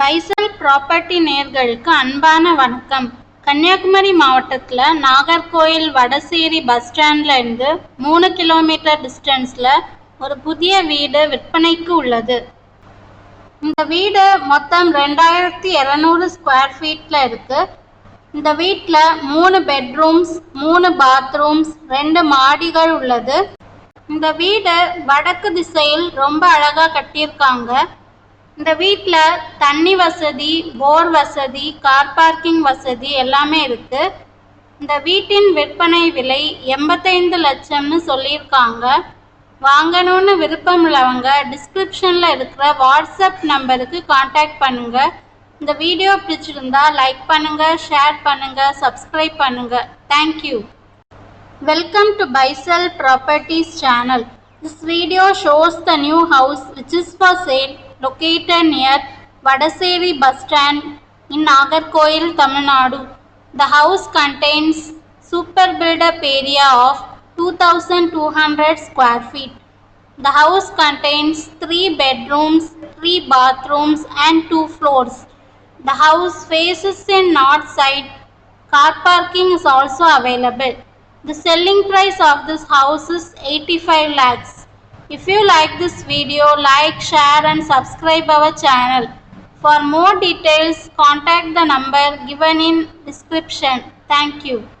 பைசல் property நேர்களுக்கு அன்பான வணக்கம். கன்னியாகுமரி மாவட்டத்தில் நாகர்கோயில் வடசேரி பஸ் ஸ்டாண்ட்ல இருந்து மூணு கிலோமீட்டர் டிஸ்டன்ஸில் ஒரு புதிய வீடு விற்பனைக்கு உள்ளது. இந்த வீடு மொத்தம் ரெண்டாயிரத்தி இரநூறு ஸ்கொயர் ஃபீட்டில் இருக்கு. இந்த வீட்டில் மூணு பெட்ரூம்ஸ் மூணு பாத்ரூம்ஸ் ரெண்டு மாடிகள் உள்ளது. இந்த வீடு வடக்கு திசையில் ரொம்ப அழகாக கட்டியிருக்காங்க. இந்த வீட்டில் தண்ணி வசதி போர் வசதி கார் பார்க்கிங் வசதி எல்லாமே இருக்கு. இந்த வீட்டின் விற்பனை விலை எண்பத்தைந்து லட்சம்னு சொல்லியிருக்காங்க. வாங்கணும்னு விருப்பம் உள்ளவங்க டிஸ்கிரிப்ஷனில் இருக்கிற வாட்ஸ்அப் நம்பருக்கு காண்டாக்ட் பண்ணுங்க. இந்த வீடியோ பிடிச்சிருந்தா லைக் பண்ணுங்க ஷேர் பண்ணுங்க சப்ஸ்கிரைப் பண்ணுங்க. Thank you Welcome to Bysel Properties channel. This video shows the new house which is for sale located near Vadaseri bus stand in Nagarkoil, Tamil Nadu. The house contains super build-up area of 2200 square feet. The house contains 3 bedrooms, 3 bathrooms and 2 floors. The house faces in north side. Car parking is also available. The selling price of this house is 85 lakhs. If you like this video, like, share and subscribe our channel. For more details, contact the number given in description. Thank you.